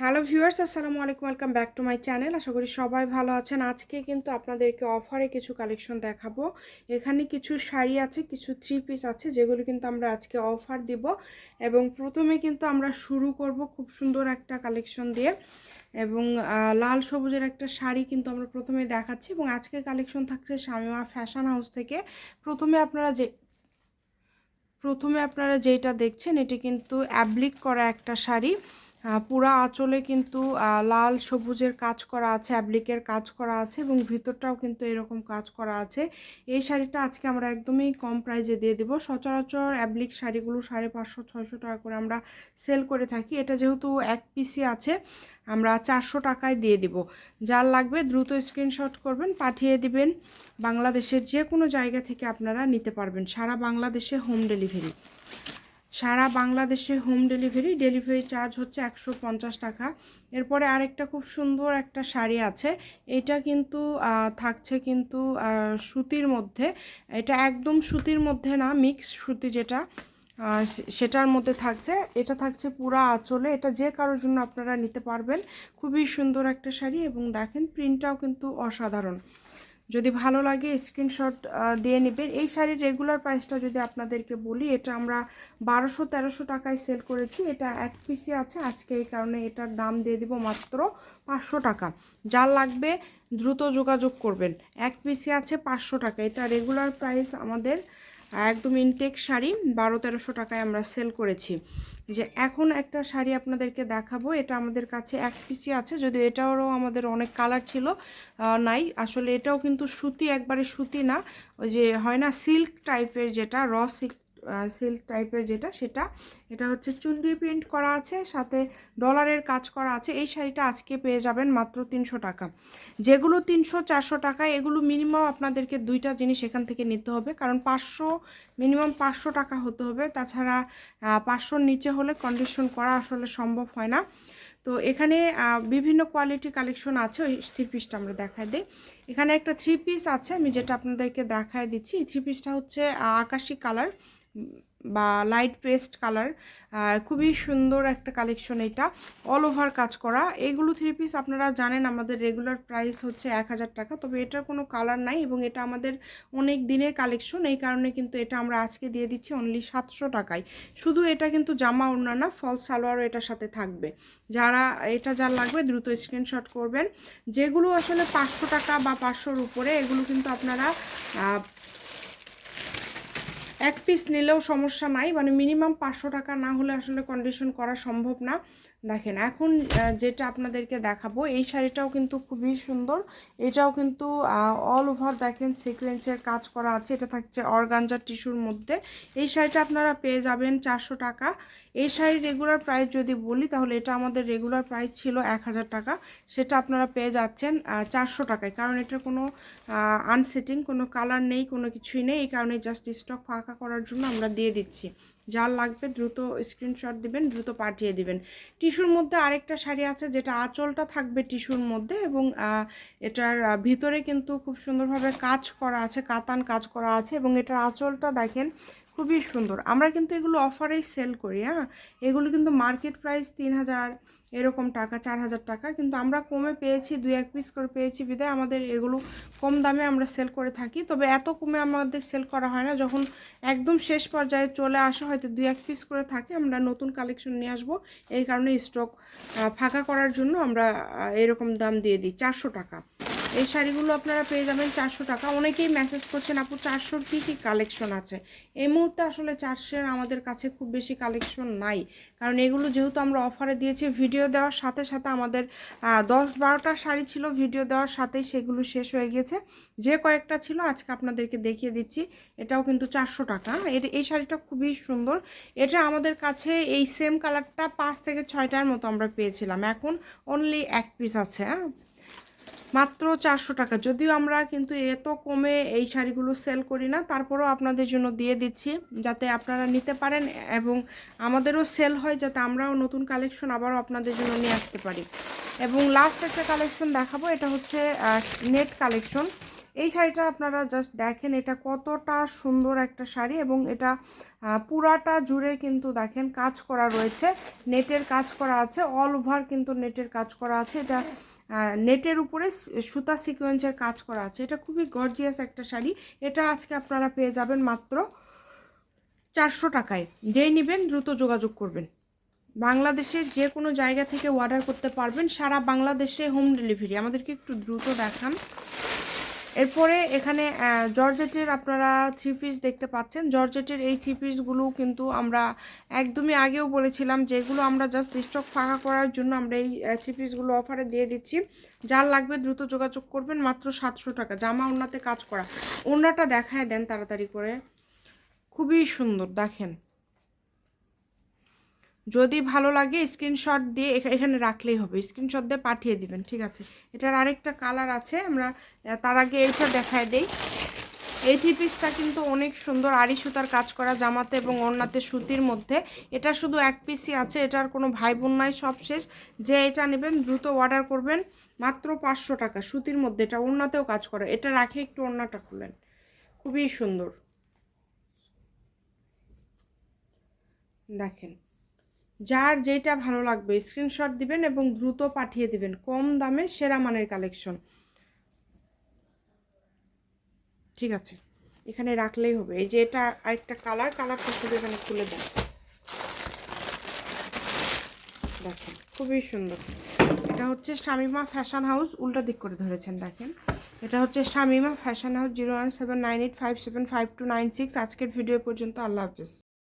Hello viewers আসসালামু আলাইকুম welcome back to my channel আশা করি সবাই ভালো আছেন। আজকে কিন্তু আপনাদেরকে অফারে কিছু কালেকশন দেখাবো। এখানে কিছু শাড়ি আছে, কিছু থ্রি পিস আছে, যেগুলো কিন্তু আমরা আজকে অফার দিব। এবং প্রথমে কিন্তু আমরা শুরু করব খুব সুন্দর একটা কালেকশন দিয়ে। এবং লাল সবুজের একটা শাড়ি কিন্তু আমরা প্রথমে দেখাচ্ছি। এবং আজকে কালেকশন থাকছে শামিমা ফ্যাশন হাউস থেকে। প্রথমে আপনারা যে, প্রথমে আপনারা যেটা দেখছেন, এটি কিন্তু অ্যাব্লিক করা একটা শাড়ি। পুরা আঁচলে কিন্তু লাল সবুজের কাজ করা আছে, অ্যাব্লিকের কাজ করা আছে এবং ভিতরটাও কিন্তু এরকম কাজ করা আছে। এই শাড়িটা আজকে আমরা একদমই কম প্রাইজে দিয়ে দেবো। সচরাচর অ্যাব্লিক শাড়িগুলো সাড়ে পাঁচশো, ছয়শো টাকা করে আমরা সেল করে থাকি। এটা যেহেতু এক পিসি আছে, আমরা চারশো টাকায় দিয়ে দিব। যার লাগবে দ্রুত স্ক্রিনশট করবেন, পাঠিয়ে দিবেন। বাংলাদেশের যে কোনো জায়গা থেকে আপনারা নিতে পারবেন। সারা বাংলাদেশে হোম ডেলিভারি। সারা বাংলাদেশে হোম ডেলিভারি ডেলিভারি চার্জ হচ্ছে একশো পঞ্চাশ টাকা। এরপরে আরেকটা খুব সুন্দর একটা শাড়ি আছে। এটা কিন্তু থাকছে কিন্তু সুতির মধ্যে। এটা একদম সুতির মধ্যে না মিক্স সুতি যেটা সেটার মধ্যে থাকছে। এটা থাকছে পুরা আঁচলে। এটা যে কারোর জন্য আপনারা নিতে পারবেন। খুবই সুন্দর একটা শাড়ি এবং দেখেন, প্রিন্টটাও কিন্তু অসাধারণ। যদি ভালো লাগে স্ক্রিনশট দিয়ে নেবেন। এই শাড়ির রেগুলার প্রাইসটা যদি আপনাদেরকে বলি, এটা আমরা বারোশো তেরোশো টাকায় সেল করেছি। এটা এক পিসি আছে। আজকে এই কারণে এটার দাম দিয়ে দিব মাত্র পাঁচশো টাকা। যার লাগবে দ্রুত যোগাযোগ করবেন। এক পিসি আছে পাঁচশো টাকা। এটা রেগুলার প্রাইস আমাদের একদম ইনটেক শাড়ি। বারো তেরোশো টাকায় আমরা সেল করেছি। যে এখন একটা শাড়ি আপনাদেরকে দেখাবো, এটা আমাদের কাছে এক পিসি আছে, যদিও এটারও আমাদের অনেক কালার ছিল নাই। আসলে এটাও কিন্তু সুতি, একবারে সুতি না, ওই যে হয় না সিল্ক টাইপের যেটা র সিল্ক সিল্ক টাইপের যেটা, সেটা। এটা হচ্ছে চুনরি প্রিন্ট করা আছে, সাথে ডলারের কাজ করা আছে। এই শাড়িটা আজকে পেয়ে যাবেন মাত্র তিনশো টাকা। যেগুলো তিনশো, চারশো টাকা, এগুলো মিনিমাম আপনাদেরকে দুইটা জিনিস এখান থেকে নিতে হবে। কারণ পাঁচশো মিনিমাম পাঁচশো টাকা হতে হবে। তাছাড়া পাঁচশোর নিচে হলে কন্ডিশন করা আসলে সম্ভব হয় না। তো এখানে বিভিন্ন কোয়ালিটি কালেকশন আছে। ওই থ্রি পিসটা আমরা দেখাই দিই। এখানে একটা থ্রি পিস আছে। আমি যেটা আপনাদেরকে দেখায় দিচ্ছি। এই থ্রি পিসটা হচ্ছে আকাশি কালার বা লাইট পেস্ট কালার খুবই সুন্দর একটা কালেকশন এটা। অল ওভার কাজ করা। এইগুলো থ্রি পিস আপনারা জানেন, আমাদের রেগুলার প্রাইস হচ্ছে এক হাজার টাকা। তবে এটার কোনো কালার নাই এবং এটা আমাদের অনেক দিনের কালেকশন এই কারণে কিন্তু এটা আমরা আজকে দিয়ে দিচ্ছি অনলি সাতশো টাকায়। শুধু এটা কিন্তু জামা ওড়না না সালোয়ারও এটার সাথে থাকবে। যারা, এটা যার লাগবে দ্রুত স্ক্রিনশট করবেন। যেগুলো আসলে পাঁচশো টাকা বা পাঁচশোর উপরে, এগুলো কিন্তু আপনারা এক পিস নিলেও সমস্যা নাই। মানে মিনিমাম পাঁচশো টাকা না হলে আসলে কন্ডিশন করা সম্ভব না। দেখেন, এখন যেটা আপনাদেরকে দেখাবো, এই শাড়িটাও কিন্তু খুবই সুন্দর। এটাও কিন্তু অল ওভার দেখেন সিকোয়েন্সের কাজ করা আছে। এটা থাকছে অর্গানজা টিস্যুর মধ্যে। এই শাড়িটা আপনারা পেয়ে যাবেন চারশো টাকা। এই শাড়ির রেগুলার প্রাইস যদি বলি, তাহলে এটা আমাদের রেগুলার প্রাইস ছিল এক হাজার টাকা। সেটা আপনারা পেয়ে যাচ্ছেন চারশো টাকায়। কারণ এটা কোনো আনসেটিং কোনো কালার নেই, কোনো কিছুই নেই। এই কারণে জাস্ট স্টক ফাঁকা করার জন্য আমরা দিয়ে দিচ্ছি। যার লাগবে দ্রুত স্ক্রিনশট দিবেন, দ্রুত পাঠিয়ে দিবেন। টিস্যুর মধ্যে আরেকটা শাড়ি আছে যেটা আঁচলটা থাকবে টিস্যুর মধ্যে এবং এটার ভিতরে কিন্তু খুব সুন্দরভাবে কাজ করা আছে, কাতান কাজ করা আছে এবং এটার আঁচলটা দেখেন খুবই সুন্দর। আমরা কিন্তু এগুলো অফারেই সেল করি হ্যাঁ? এগুলো কিন্তু মার্কেট প্রাইস তিন হাজার এরকম টাকা, চার হাজার টাকা। কিন্তু আমরা কমে পেয়েছি, দুই এক পিস করে পেয়েছি বিদায় আমাদের এগুলো কম দামে আমরা সেল করে থাকি। তবে এত কমে আমাদের সেল করা হয় না। যখন একদম শেষ পর্যায়ে চলে আসা হয়তো দুই এক পিস করে থাকে, আমরা নতুন কালেকশন নিয়ে আসব। এই কারণে স্টক ফাঁকা করার জন্য আমরা এরকম দাম দিয়ে দিই, চারশো টাকা। এই শাড়িগুলো আপনারা পেয়ে যাবেন চারশো টাকা। অনেকেই মেসেজ করছেন, আপু, চারশোর কী কী কালেকশন আছে? এই মুহূর্তে আসলে চারশোর আমাদের কাছে খুব বেশি কালেকশন নাই। কারণ এগুলো যেহেতু আমরা অফারে দিয়েছি ভিডিও দেওয়ার সাথে সাথে আমাদের দশ বারোটা শাড়ি ছিল ভিডিও দেওয়ার সাথেই সেগুলো শেষ হয়ে গিয়েছে। যে কয়েকটা ছিল, আজকে আপনাদেরকে দেখিয়ে দিচ্ছি। এটাও কিন্তু চারশো টাকা। এটা এই শাড়িটা খুবই সুন্দর। এটা আমাদের কাছে এই সেম কালারটা পাঁচ থেকে ছয়টার মতো আমরা পেয়েছিলাম। এখন অনলি এক পিস আছে হ্যাঁ? মাত্র চারশো টাকা। যদিও আমরা কিন্তু এত কমে এই শাড়িগুলো সেল করি না, তারপরেও আপনাদের জন্য দিয়ে দিচ্ছি যাতে আপনারা নিতে পারেন এবং আমাদেরও সেল হয় যাতে আমরাও নতুন কালেকশন আবারও আপনাদের জন্য নিয়ে আসতে পারি। এবং লাস্ট একটা কালেকশন দেখাবো, এটা হচ্ছে নেট কালেকশন এই শাড়িটা আপনারা জাস্ট দেখেন, এটা কতটা সুন্দর একটা শাড়ি এবং এটা পুরাটা জুড়ে কিন্তু দেখেন কাজ করা রয়েছে নেটের কাজ করা আছে অল ওভার কিন্তু নেটের কাজ করা আছে। এটা নেটের উপরে সুতা সিকোয়েন্সের কাজ করা আছে। এটা খুবই গর্জিয়াস একটা শাড়ি। এটা আজকে আপনারা পেয়ে যাবেন মাত্র চারশো টাকায়। যেই নেবেন, দ্রুত যোগাযোগ করবেন। বাংলাদেশে যে কোনো জায়গা থেকে অর্ডার করতে পারবেন। সারা বাংলাদেশে হোম ডেলিভারি আমাদেরকে একটু দ্রুত দেখান। এরপরে এখানে জর্জেটের আপনারা থ্রি পিস দেখতে পাচ্ছেন। জর্জেটের এই থ্রি পিসগুলো কিন্তু আমরা একদমই আগেও বলেছিলাম যেগুলো আমরা জাস্ট স্টক ফাঁকা করার জন্য আমরা এই থ্রি পিসগুলো অফারে দিয়ে দিচ্ছি। যার লাগবে দ্রুত যোগাযোগ করবেন মাত্র সাতশো টাকা। জামা ওনাতে কাজ করা। ওনাটা দেখায় দেন তাড়াতাড়ি করে। খুবই সুন্দর, দেখেন। যদি ভালো লাগে স্ক্রিনশট দিয়ে এখা- এখানে রাখলেই হবে। স্ক্রিনশট দিয়ে পাঠিয়ে দিবেন, ঠিক আছে? এটার আরেকটা কালার আছে, আমরা তার আগে এইটা দেখায় দেই। এই থ্রি পিসটা কিন্তু অনেক সুন্দর, আড়ি সুতার কাজ করা জামাতে এবং ওড়নাতে সুতির মধ্যে। এটা শুধু এক পিসই আছে এটার কোনো ভাই বোন নাই, সব শেষ। যে এটা নেবেন, দ্রুত অর্ডার করবেন, মাত্র পাঁচশো টাকা সুতির মধ্যে। এটা ওড়নাতেও কাজ করে, এটা রাখে একটু ওড়নাটা খুলেন। খুবই সুন্দর। দেখেন যার যেটা ভালো লাগবে স্ক্রিনশট দিবেন এবং দ্রুত পাঠিয়ে দিবেন। কম দামে সেরা মানের কালেকশন ঠিক আছে। এখানে রাখলেই হবে। এই যে এটা আরেকটা কালার কালারটা শুধু এখানে খুলে দেন। দেখেন, খুবই সুন্দর। এটা হচ্ছে শামিমা ফ্যাশন হাউস উল্টা দিক করে ধরেছেন, দেখেন। এটা হচ্ছে Shamima fashion house zero one seven nine eight five seven five two nine six আজকের ভিডিও পর্যন্ত, আল্লাহ হাফিজ।